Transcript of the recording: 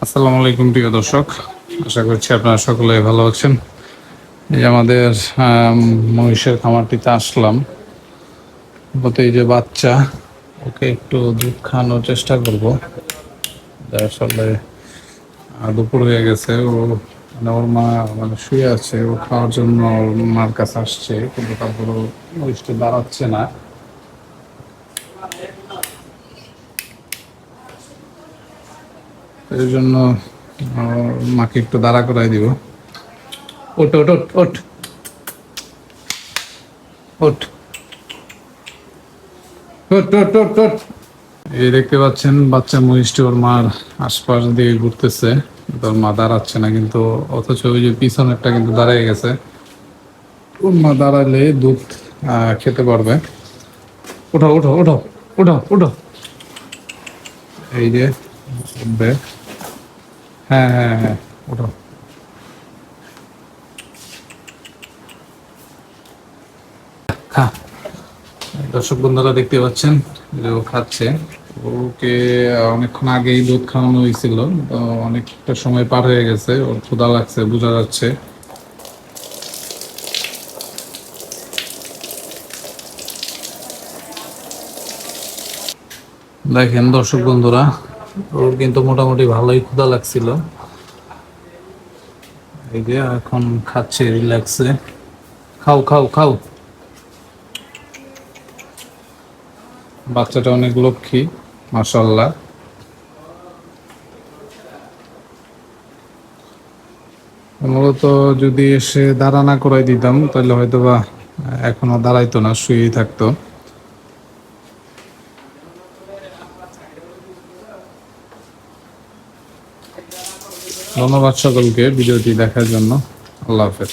আসসালামু আলাইকুম প্রিয় দর্শক। আশা করছি আপনারা সকলে ভালো আছেন। এই আমাদের আম, মহিষের খামারটিতে আসলাম। বলতে এই যে বাচ্চা ওকে একটু দুধ খাওয়ানোর চেষ্টা করব। আসলে দুপুর হয়ে গেছে। ও মানে ওর মা মানে শুয়ে আছে। ও খাওয়ার জন্য ওর মার কাছে আসছে কিন্তু তারপর মহিষটা দাঁড়াচ্ছে না। এই জন্য মাকে একটু দাঁড়া করাই দিব। ওট ওট ওট ওট ওট এই দেখতে পাচ্ছেন, বাচ্চা মহিষটি ওর মার আশপাশ দিয়ে ঘুরতেছে। তোর মা দাঁড়াচ্ছে না, কিন্তু অথচ ওই যে পিছনেরটা কিন্তু দাঁড়িয়ে গেছে। ওর মা দাঁড়ালে দুধ খেতে পারবে। উঠো উঠো উঠো উঠো উঠো এই যে হ্যাঁ হ্যাঁ হ্যাঁ খা দর্শক বন্ধুরা দেখতে পাচ্ছেন খাচ্ছে। ওকে, অনেকক্ষণ আগেই দুধ খাওয়ানো হয়েছিল অনেকটা সময় পার হয়ে গেছে, ওর ক্ষুধা লাগছে, বোঝা যাচ্ছে। দেখেন দর্শক বন্ধুরা ওর কিন্তু মোটামুটি ভালোই ক্ষুধা লাগছিল। এই যে এখন খাচ্ছে রিল্যাক্সে খাও খাও খাও। বাচ্চাটা অনেক লক্ষ্মী মাশাল্লাহ মূলত যদি এসে দাঁড়া না করাই দিতাম, তাহলে হয়তো বা এখনও দাঁড়াইতো না, শুয়েই থাকতো। ধন্যবাদ সকলকে ভিডিওটি দেখার জন্য। আল্লাহ হাফেজ।